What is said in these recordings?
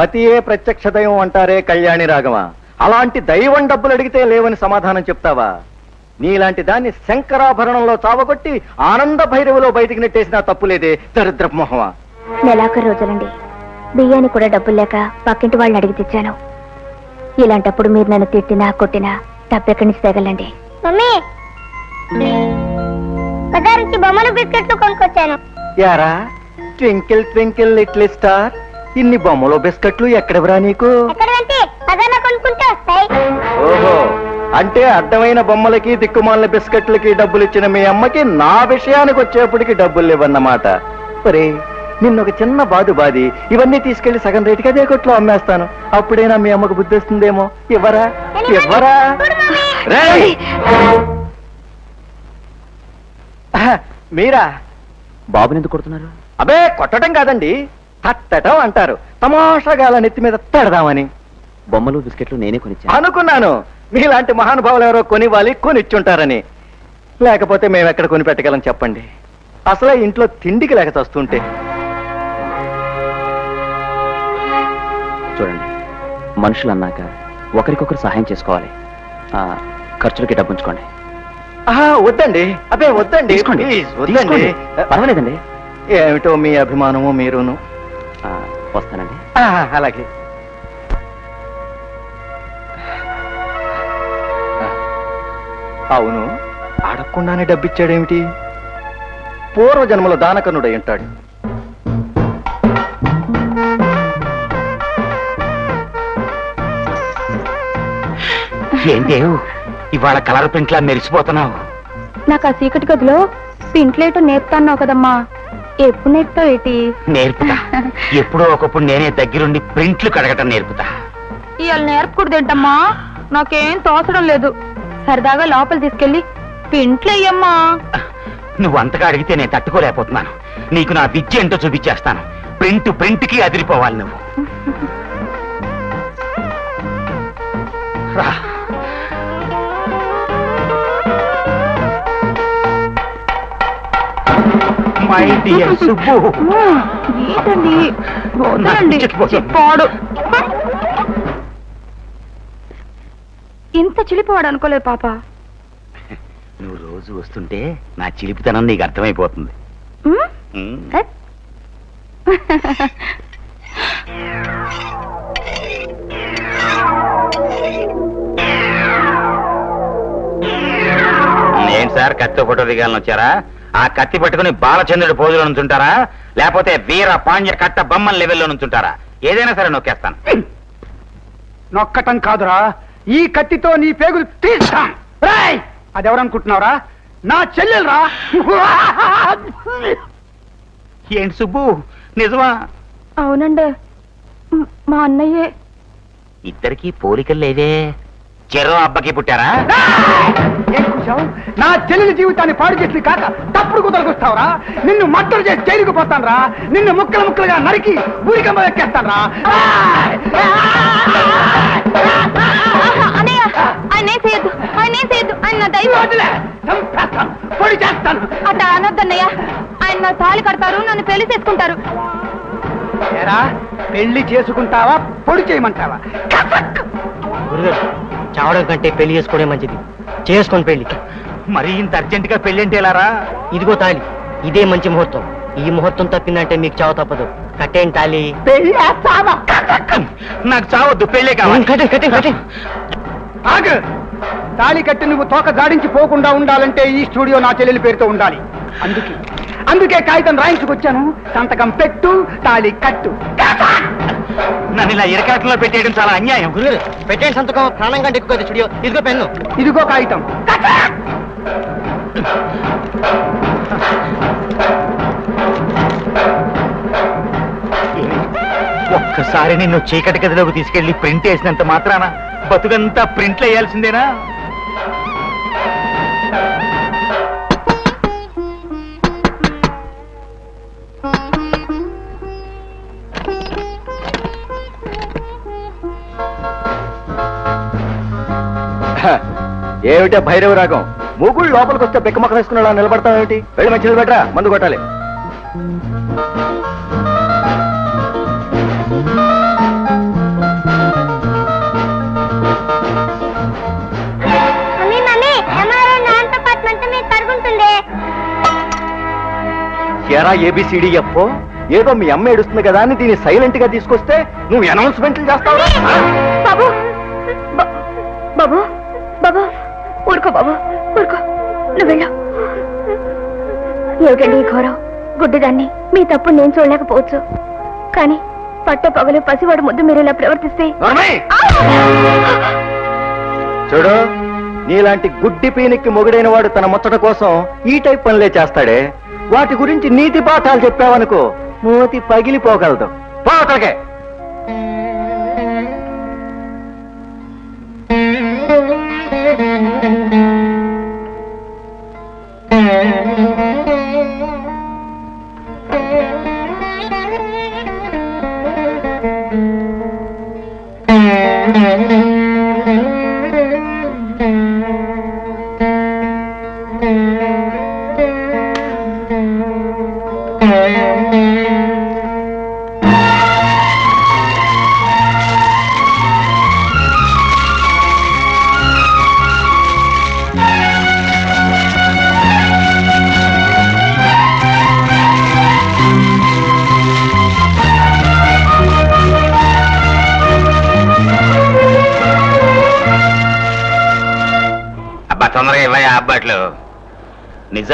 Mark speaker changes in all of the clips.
Speaker 1: పతియే ప్రత్యక్ష దైవం అంటారే కళ్యాణి రాగమ అలాంటి దైవం డబ్బులు అడిగితే లేవని సమాధానం చెప్తావా? నీలాంటి దాన్ని శంకరాభరణంలో చావగొట్టి ఆనంద భైరవిలో బయటికి నెట్టేసినా తప్పులేదే దరిద్రపు మొహమా?
Speaker 2: నెలాఖరు రోజులండి. బియ్యాన్ని కూడా డబ్బులు లేక పక్కింటి వాళ్ళని అడిగి తెచ్చాను. ఇలాంటప్పుడు మీరు నన్ను తిట్టినా కొట్టినా డబ్బెక్కడి నుంచి తెగలండి.
Speaker 3: మమ్మీ! బజారుకి బొమ్మలు బిస్కెట్లు కొనుక్కొచ్చాను.
Speaker 1: యారా? Twinkle twinkle little star. ఇన్ని బొమ్మలు బిస్కెట్లు ఎక్కడవరా నీకు? ఓహో అంటే అడ్డమైన బొమ్మలకి దిక్కుమాలిన బిస్కెట్లకి డబ్బులు ఇచ్చిన మీ అమ్మకి నా విషయానికి వచ్చేప్పటికి డబ్బులు లేవన్నమాట ఒరే నిన్న ఒక చిన్న బాదు బాది ఇవన్నీ తీసుకెళ్ళి సగం రేటుకి అదే కొట్లో అమ్మేస్తాను. అప్పుడైనా మీ అమ్మకు బుద్ధి వస్తుందేమో ఇవ్వరా? ఇవ్వరా మీరా?
Speaker 4: బాబుని ఎందుకు కొడుతున్నారు?
Speaker 1: అబే కొట్టడం కాదండి. తట్టడం అంటారు. తమాషాగా అలా నెత్తి మీద తడదామని.
Speaker 4: బొమ్మలు బిస్కెట్లు నేనే కొనిచ్చాను
Speaker 1: అనుకున్నాను. మీలాంటి మహానుభావులు ఎవరో కొనివ్వాలి కొనిచ్చుంటారని. లేకపోతే మేము ఎక్కడ కొని పెట్టగలం చెప్పండి. అసలే ఇంట్లో తిండికి లేక చస్తుంటే.
Speaker 4: చూడండి మనుషులు అన్నాక ఒకరికొకరు సహాయం చేసుకోవాలి. ఆ, ఖర్చులకి డబ్బు ఉంచుకోండి
Speaker 1: ఆహా, వద్దండి. అబే వద్దండి.
Speaker 4: తీసుకోండి.
Speaker 1: ప్లీజ్, వద్దండి.
Speaker 4: తీసుకోండి. పర్వాలేదండి.
Speaker 1: ఏమిటో మీ అభిమానము మీరును.
Speaker 4: వస్తానండి.
Speaker 1: ఆహా, అలాగే. అవును అడగకుండానే డబ్బిచ్చాడేమిటి? పూర్వజన్మలో దానకన్నుడై ఉంటాడు.
Speaker 5: ఏంటేవు ఇవాళ కలర్ ప్రింట్లా మెరిసిపోతున్నావు.
Speaker 2: నాకు ఆ చీకటి గదిలో పింట్లేటో నేర్పుతాన్నావు కదమ్మా. ఎప్పుడు నేర్పుతావు ఏంటి?
Speaker 5: నేర్పుతా. ఎప్పుడో ఒకప్పుడు నేనే దగ్గరుండి ప్రింట్లు కడగటం నేర్పుతా.
Speaker 2: ఇవాళ నేర్పకూడదు ఏంటమ్మా నాకేం తోచడం లేదు. సరదాగా లోపల తీసుకెళ్ళి పింట్లు అయ్యమ్మా
Speaker 5: నువ్వు అంతగా అడిగితే నేను తట్టుకోలేకపోతున్నాను. నీకు నా విద్య ఏంటో చూపించేస్తాను. ప్రింట్ ప్రింట్కి అదిరిపోవాలి నువ్వు. రా. My dear Subbu.
Speaker 2: ఏంటండి?
Speaker 5: వదలండి. చిక్కిపోతుంది.
Speaker 2: చిప్పాడు ఇంత చిలిపోవాడు అనుకోలేదు పాప.
Speaker 5: నువ్వు రోజు వస్తుంటే నా చిలిపితనం నీకు అర్థమైపోతుంది? ఏంటి సార్ కత్తి ఫోటో దిగాలని వచ్చారా? ఆ కత్తి పట్టుకుని బాలచంద్రుడి పోజులో నుంచుంటారా? లేకపోతే వీర పాండ్య కట్ట బొమ్మల లెవెల్లో నుంచుంటారా? ఏదైనా సరే నొక్కేస్తాను.
Speaker 6: నొక్కటం కాదురా. ఈ కత్తితో నీ పేగులు తీస్తాం. రాయ్! అది ఎవరనుకుంటున్నావురా నా చెల్లెలరా.
Speaker 5: ఏంటి సుబ్బు? నిజమా?
Speaker 2: అవునండి. మ్, మా అన్నయ్యే.
Speaker 5: ఇద్దరికి పోలికలు లేవే. చెరో అబ్బకి పుట్టారా?
Speaker 6: ఏం కూర్చావు? నా చెల్లెలి జీవితాన్ని పాడు చేసి కాక తప్పుడు కుదరకొస్తావురా నిన్ను మట్టలు చేసి జైలుకు పోతానురా. నిన్ను ముక్కలు ముక్కలుగా నరికి ఊరికమ్మ ఎక్కేస్తానురా.
Speaker 2: అన్నయ్య ఆయన ఏం చేయొద్దు. ఆయన ఏం చేయొద్దు. ఆయన నా దైవం
Speaker 6: చంపేస్తాను. పొడి చేస్తాను.
Speaker 2: అట్లా అనొద్దన్నయ్య. ఆయన నా తాళి కడతారు నన్ను పెళ్ళి చేసుకుంటారు.
Speaker 6: ఏరా పెళ్ళి చేసుకుంటావా పొడి చేయమంటావా?
Speaker 7: గురుగారు చావడం కంటే పెళ్ళి చేసుకోవడం మంచిది. చేసుకొని పెళ్ళి.
Speaker 5: మరి ఇంత అర్జెంట్గా పెళ్ళంటే ఎలారా?
Speaker 7: ఇదిగో తాళి. ఇదే మంచి ముహూర్తం. ఈ ముహూర్తం తప్పిందంటే మీకు చావు తప్పదు. కట్టేం తాళి.
Speaker 6: పెళ్ళి చేస్తావా
Speaker 5: నాకు చావద్దు పెళ్ళే కావాలి.
Speaker 7: కట్టే కట్టే కట్టే
Speaker 6: ఆగు. తాళి కట్టి నువ్వు తోక జాడించి పోకుండా ఉండాలంటే ఈ స్టూడియో నా చెల్లెలి పేరుతో ఉండాలి. అందుకే అందుకే కాగితం రాయించుకొచ్చాను. సంతకం పెట్టు తాళి కట్టు.
Speaker 5: నన్ను ఇలా ఇరకాటంలో పెట్టేయడం చాలా అన్యాయం.
Speaker 7: గురుగారు పెట్టేంటి సంతకం ప్రాణం కంటే ఎక్కువ స్టూడియో ఇదిగో పెన్ను.
Speaker 6: ఇదిగో కాగితం
Speaker 5: ఒక్కసారి నిన్ను చీకటి గదిలోకి తీసుకెళ్ళి ప్రింట్ వేసినంత మాత్రాన బతుకంతా ప్రింట్లు వేయాల్సిందేనా?
Speaker 1: ఏమిటా భైరవ రాగం? మూగుళ్ళు లోపలికి వస్తే బిక్కమక్క వేసుకున్నాడా నిలబడతావేమిటి? వెళ్ళి మంచి నిలబెట్టరా మందు కొట్టాలి. ఎరా ఏబిసిడి ఎప్పో? ఏదో మీ అమ్మ ఏడుస్తుంది కదా అని దీన్ని సైలెంట్గా తీసుకొస్తే నువ్వు అనౌన్స్మెంట్లు చేస్తావు
Speaker 2: బాబు బాబు ఊరుకో బాబు ఊరుకో. నువ్వు వెళ్ళు. ఏమిటండి ఈ ఘోరం? గుడ్డిదాన్ని మీ తప్పు నేను చూడలేకపోవచ్చు. కానీ పట్ట పగలు పసివాడు ముద్దు మీరు ఇలా ప్రవర్తిస్తే!
Speaker 1: చూడు నీలాంటి గుడ్డి పీనికి మొగుడైన వాడు తన ముచ్చట కోసం ఈ టైప్ పనులే చేస్తాడే. వాటి గురించి నీతి పాఠాలు చెప్పావనుకో మూతి పగిలిపోగలదు. పో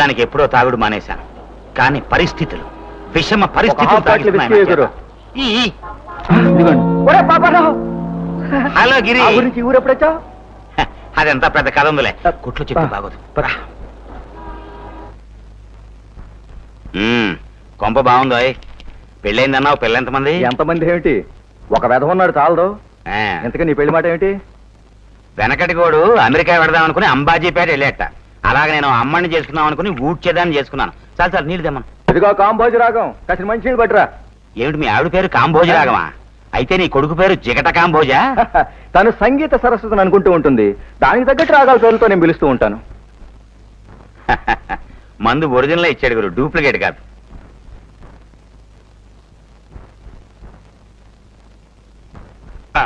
Speaker 5: నిజానికి ఎప్పుడో తాగుడు మానేశాను. కానీ పరిస్థితులు విషమ పరిస్థితులు
Speaker 1: హాఫ్ బాటిల్
Speaker 5: తాగిస్తున్నాయి
Speaker 1: విస్కీ
Speaker 5: నా చేత.
Speaker 1: ఎదురు.
Speaker 5: ఈ, ఈ.
Speaker 1: ఒరే పాపరావు
Speaker 5: హలో గిరి.
Speaker 1: ఆ గురించి ఈ ఊరు ఎప్పుడొచ్చావు
Speaker 5: హ, అదంతా పెద్ద కథ ఉందిలే. కుట్లు చెప్తే బాగోదు. మ్మ్, కొంప బాగుందో పెళ్ళైందన్నావు పెళ్ళెంతమంది?
Speaker 1: ఎంతమంది ఏమిటి? ఒక వెధ ఉన్నాడు చాలదు.
Speaker 5: ఆ,
Speaker 1: ఎంతగా నీ పెళ్ళి మాట ఏమిటి?
Speaker 5: వెనకటి గోడు అమెరికా పెడదాం అనుకుని అంబాజీపేట వెళ్ళేట. అలాగే నేను అమ్మని చేసుకుందాం అనుకుని ఊడ్చేదాన్ని చేసుకున్నాను. చాలు చాలు నీళ్ళు తెమ్మను.
Speaker 1: ఇదిగో కాంబోజు రాగం. కాసిన మంచి నీళ్ళు పట్టురా.
Speaker 5: ఏమిటి మీ ఆవిడ పేరు కాంభోజ రాగమా? అయితే నీ కొడుకు పేరు జిగట కాంభోజా
Speaker 1: తను సంగీత సరస్వతిని అనుకుంటూ ఉంటుంది. దానికి తగ్గట్టు రాగాల పేర్లతో నేను పిలుస్తూ ఉంటాను.
Speaker 5: మందు ఒరిజినల్ ఇచ్చాడు గురు డూప్లికేట్ కాదు. ఆ.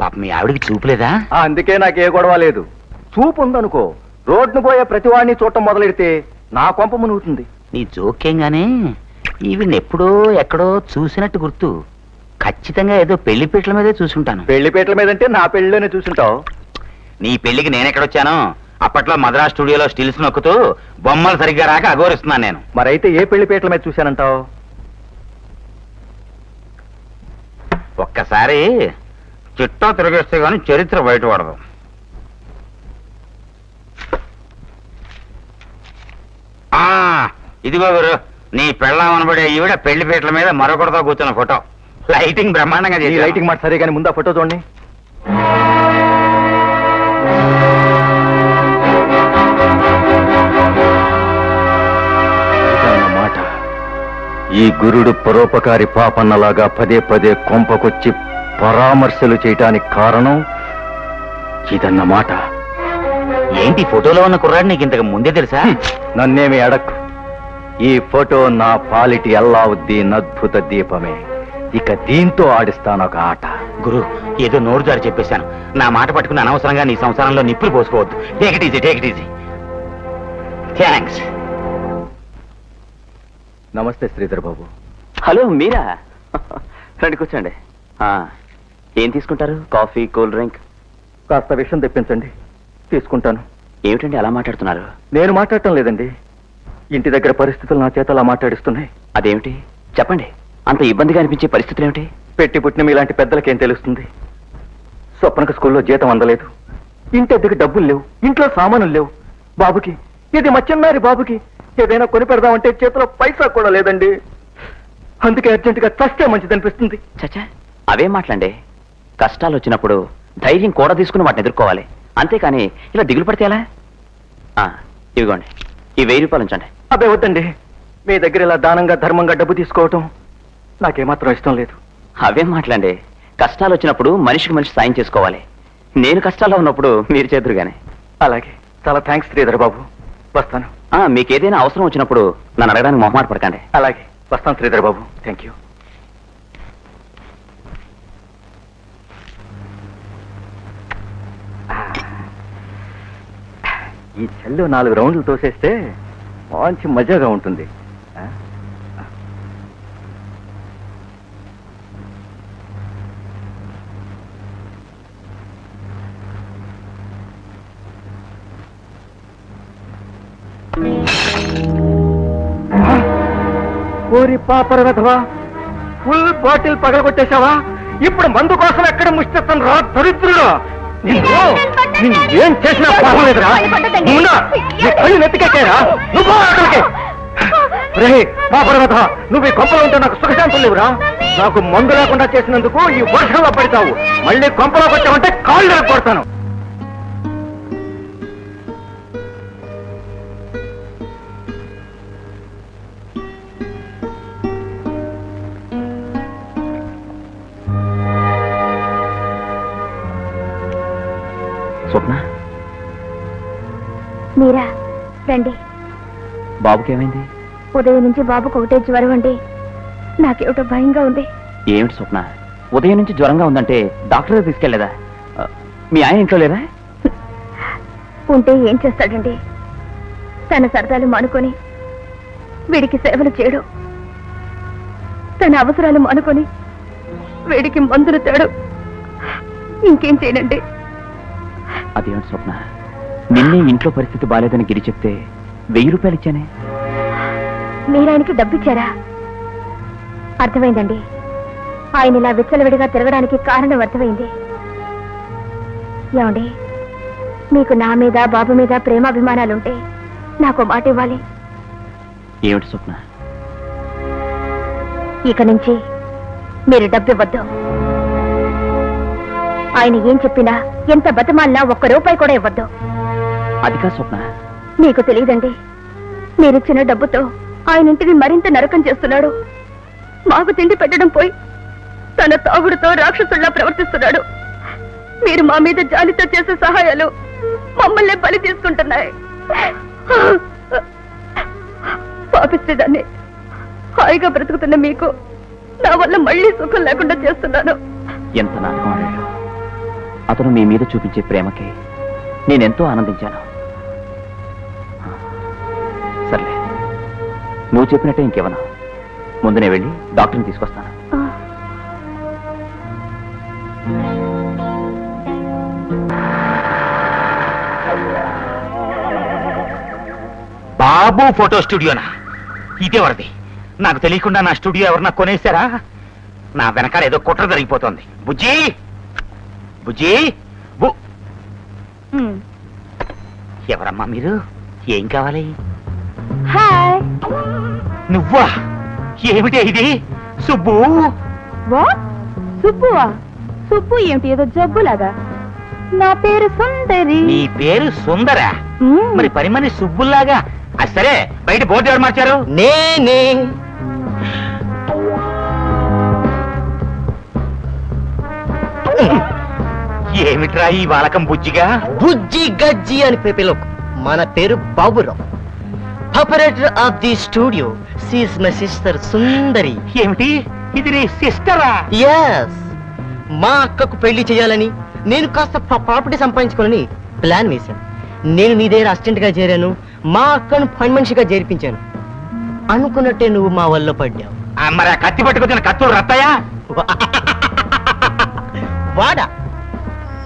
Speaker 5: పాప మీ ఆవిడకి చూపులేదా
Speaker 1: అందుకే నాకే గొడవ లేదు. చూపు ఉందనుకో రోడ్ను పోయే ప్రతివాడిని చూడటం మొదలెడితే నా కొంప మునుగుతుంది.
Speaker 5: నీ జోక్యంగానే ఈవిని ఎప్పుడో ఎక్కడో చూసినట్టు గుర్తు. ఖచ్చితంగా ఏదో పెళ్ళి పీటల మీదే చూసుంటాను.
Speaker 1: పెళ్ళి పీటల మీదంటే నా పెళ్ళిలోనే చూసుంటావు.
Speaker 5: నీ పెళ్ళికి నేనెక్కడొచ్చాను అప్పట్లో మద్రాస్ స్టూడియోలో స్టిల్స్ నొక్కుతూ బొమ్మలు సరిగ్గా రాక అఘోరిస్తున్నాను నేను.
Speaker 1: మరైతే ఏ పెళ్ళి పీటల మీద చూశానంటావు?
Speaker 5: ఒక్కసారి చిట్టా తిరిగేస్తే గాని చరిత్ర బయటపడదు. ఆ ఇదిగో గురు నీ పెళ్ళామనబడే ఈవిడ పెళ్ళి పీటల మీద మరొకటితో కూర్చున్న ఫోటో. లైటింగ్ బ్రహ్మాండంగా చేసి
Speaker 1: లైటింగ్ మాట సరే కానీ ముందు ఆ ఫోటో చూడండి. మాట ఈ గురుడు పరోపకారి పాపన్నలాగా పదే పదే కొంపకొచ్చి పరామర్శలు చేయటానికి కారణం ఇదన్నమాట.
Speaker 5: ఏంటి ఫోటోలో ఉన్న కుర్రాడు నీకు ఇంతకు ముందే తెలుసా?
Speaker 1: నన్నేమి అడక్కు. ఈ ఫోటో నా పాలిటి అల్లావుద్దీన్ అద్భుత దీపమే. ఇక దీంతో ఆడిస్తాను ఒక ఆట.
Speaker 5: గురు ఏదో నోరు జారి చెప్పేశాను. నా మాట పట్టుకుని అనవసరంగా నీ సంసారంలో నిప్పులు పోసుకోవద్దు. Take it easy take it easy thanks
Speaker 1: నమస్తే శ్రీధర్ బాబు
Speaker 4: హలో మీరా? రండి కూర్చోండి. ఏం తీసుకుంటారు? Coffee cool drink?
Speaker 1: కాస్త విషయం తెప్పించండి. తీసుకుంటాను.
Speaker 4: ఏమిటండి అలా మాట్లాడుతున్నారు?
Speaker 1: నేను మాట్లాడటం లేదండి. ఇంటి దగ్గర పరిస్థితులు నా చేత అలా మాట్లాడిస్తున్నాయి.
Speaker 4: అదేమిటి? చెప్పండి. అంత ఇబ్బందిగా అనిపించే పరిస్థితులు ఏమిటి?
Speaker 1: పెట్టి పుట్టిన ఇలాంటి పెద్దలకేం తెలుస్తుంది? స్వప్నకు స్కూల్లో జీతం అందలేదు. ఇంటి అద్దెకి డబ్బులు లేవు. ఇంట్లో సామానులు లేవు. బాబుకి ఇది మచ్చన్నారి బాబుకి. ఏదైనా కొని పెడదామంటే చేతిలో పైసా కూడా లేదండి. అందుకే అర్జెంటుగా చస్తే మంచిదనిపిస్తుంది.
Speaker 4: చచ్చా అవేం మాట్లాడండి కష్టాలు వచ్చినప్పుడు ధైర్యం కూడా తీసుకుని వాటిని ఎదుర్కోవాలి. అంతేకాని ఇలా దిగులు పడితే ఎలా? ఇదిగోండి ఈ వెయ్యి రూపాయలు ఉంచండి.
Speaker 1: అబ్బే వద్దండి. మీ దగ్గర ఇలా దానంగా ధర్మంగా డబ్బు తీసుకోవటం నాకేమాత్రం ఇష్టం లేదు.
Speaker 4: అవేం మాట్లాడండి కష్టాలు వచ్చినప్పుడు మనిషికి మనిషి సాయం చేసుకోవాలి. నేను కష్టాల్లో ఉన్నప్పుడు మీరు చేద్దరు గాని
Speaker 1: అలాగే. చాలా థ్యాంక్స్ శ్రీధర్ బాబు. వస్తాను.
Speaker 4: ఆ, మీకేదైనా అవసరం వచ్చినప్పుడు నన్ను అడగడానికి మొహమాట పడకండి
Speaker 1: అలాగే. వస్తాను శ్రీధర్ బాబు. థ్యాంక్ యూ ఈ చెల్లు నాలుగు రౌండ్లు తోసేస్తే మంచి మజాగా ఉంటుంది. ఓరి పాపర వెధవా ఫుల్ బాటిల్ పగలగొట్టేశావా? ఇప్పుడు మందు కోసం ఎక్కడ ముష్టిస్తాను రా దరిద్రుడు! ఏం చేసినా పర్వాలేదురా ముందా నీ కళ్ళు నెత్తికెక్కారా నువ్వు అక్కడికి. రే పాపరవత నువ్వు ఈ కొంపలో ఉంటే నాకు సుఖశాంతం లేవురా. నాకు మందు లేకుండా చేసినందుకు ఈ వర్షంలో పడతావు. మళ్ళీ కొంపలోకి వచ్చావంటే కాళ్ళు కొడతాను
Speaker 4: బాబుకి ఏమైంది?
Speaker 2: ఉదయం నుంచి బాబుకు ఒకటే జ్వరం అండి. నాకేమిటో భయంగా ఉంది.
Speaker 4: ఏమిటి స్వప్న? ఉదయం నుంచి జ్వరంగా ఉందంటే డాక్టర్ తీసుకెళ్ళేదా మీ ఆయన ఇంట్లో లేదా
Speaker 2: ఉంటే ఏం చేస్తాడండి? తన సరదాలు మానుకొని వీడికి సేవలు చేయడు. తన అవసరాలు మానుకొని వీడికి మందులు తేడు. ఇంకేం చేయనండి?
Speaker 4: అదేమిటి స్వప్న? నిన్నే ఇంట్లో పరిస్థితి బాలేదని గిరి చెప్తే వెయ్యి రూపాయలు ఇచ్చానే?
Speaker 2: మీరాయనకి డబ్బిచ్చారా? అర్థమైందండి. ఆయన ఇలా విచ్చలవిడిగా తిరగడానికి కారణం అర్థమైంది. ఏమండి? మీకు నా మీద బాబు మీద ప్రేమాభిమానాలుంటే నాకు మాట ఇవ్వాలి.
Speaker 4: ఏమిటి స్వప్న?
Speaker 2: ఇక నుంచి మీరు డబ్బు ఇవ్వద్దు ఆయన ఏం చెప్పినా ఎంత బతమాలినా ఒక్క రూపాయి కూడా ఇవ్వద్దు.
Speaker 4: అది కా స్వప్న.
Speaker 2: మీకు తెలియదండి. మీరిచ్చిన డబ్బుతో ఆయన ఇంటిని మరింత నరకం చేస్తున్నాడు. మాకు తిండి పెట్టడం పోయి తన తాగుడుతో రాక్షసుల్లా ప్రవర్తిస్తున్నాడు. మీరు మా మీద జాలితో చేసే సహాయాలు మమ్మల్ని బలి తీసుకుంటున్నాయి. పాపిస్తుందాన్ని హాయిగా బ్రతుకుతున్న మీకు నా వల్ల మళ్ళీ సుఖం లేకుండా చేస్తున్నాను.
Speaker 4: ఎంత నాటకం అతను మీ మీద చూపించే ప్రేమకి నేనెంతో ఆనందించాను. నువ్వు చెప్పినట్టే ఇంకెవనా ముందు నేను వెళ్ళి డాక్టర్ని తీసుకొస్తాను.
Speaker 5: బాబు ఫోటో స్టూడియోనా? ఇదే వరది. నాకు తెలియకుండా నా స్టూడియో ఎవరన్నా కొనేశారా? నా వెనకాల ఏదో కుట్ర జరిగిపోతుంది. బుజ్జి! బుజ్జి! బు ఎవరమ్మా మీరు? ఏం కావాలి?
Speaker 2: హాయ్.
Speaker 5: నువ్వా? ఏమిటే ఇది? సుబ్బు?
Speaker 2: సుబ్బువా? సుబ్బు ఏమిటి ఏదో జబ్బులాగా. నా పేరు సుందరి.
Speaker 5: నీ పేరు సుందర? మరి పని మనిషి సుబ్బుల్లాగా? అది సరే బయట బోర్డు ఎవరు మార్చారు?
Speaker 7: నేనే.
Speaker 5: ఏమిట్రా ఈ వాలకం బుజ్జిగా?
Speaker 7: బుజ్జి గజ్జి అని పిలుపు మన పేరు Baburao. Operator of the studio sees my sister Sundari
Speaker 5: ఏమిటి? ఇది నీ సిస్టరా
Speaker 7: ఎస్ మా అక్కకు పెళ్ళి చేయాలని నేను కాస్త ప్రాపర్టీ సంపాదించుకోవాలని ప్లాన్ వేశాను. నేను నీ దగ్గర అసిస్టెంట్గా చేరాను మా అక్కను పని మనిషిగా చేర్పించాను. అనుకున్నట్టే నువ్వు మా వల్ల పడ్డావు.
Speaker 5: మరి కత్తి పట్టుకొచ్చిన కత్తులు రత్తయా
Speaker 7: వాడా?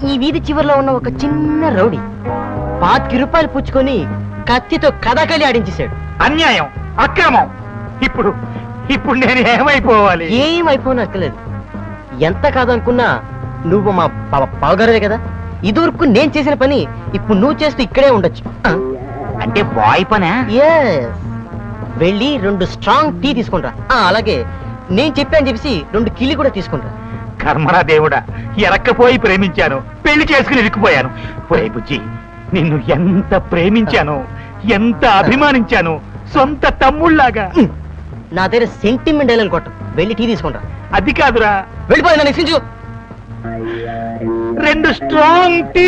Speaker 7: ఈ వీధి చివరిలో ఉన్న ఒక చిన్న రౌడీ పాతికి రూపాయలు పుచ్చుకొని కత్తితో కథకలి ఆడించేశాడు.
Speaker 5: అన్యాయం అక్రమం. ఇప్పుడు ఇప్పుడు నేను ఏమైపోవాలి?
Speaker 7: ఏం అయిపోనక్కర్లేదు ఎంత కాదనుకున్నా నువ్వు మా పావుగారే కదా? ఇదివరకు నేను చేసిన పని ఇప్పుడు నువ్వు చేస్తూ ఇక్కడే ఉండొచ్చు.
Speaker 5: అంటే బాయ్ పనా?
Speaker 7: వెళ్ళి రెండు స్ట్రాంగ్ టీ తీసుకుంటా. అలాగే. నేను చెప్పాను చెప్పేసి రెండు కిలి కూడా తీసుకుంటా.
Speaker 5: కర్మరా దేవుడా ఎరక్కపోయి ప్రేమించాను. పెళ్ళి చేసుకుని ఇరుక్కుపోయాను బుజ్జి నిన్ను ఎంత ప్రేమించాను ఎంత అభిమానించాను సొంత తమ్ముళ్ళాగా
Speaker 7: నా దగ్గర సెంటిమెంట్ డైలాగ్ కొట్ట. వెళ్ళి టీ తీసుకుంటా.
Speaker 5: అది కాదురా.
Speaker 7: వెళ్ళిపోయి నన్ను ఇచ్చించు
Speaker 5: రెండు స్ట్రాంగ్ టీ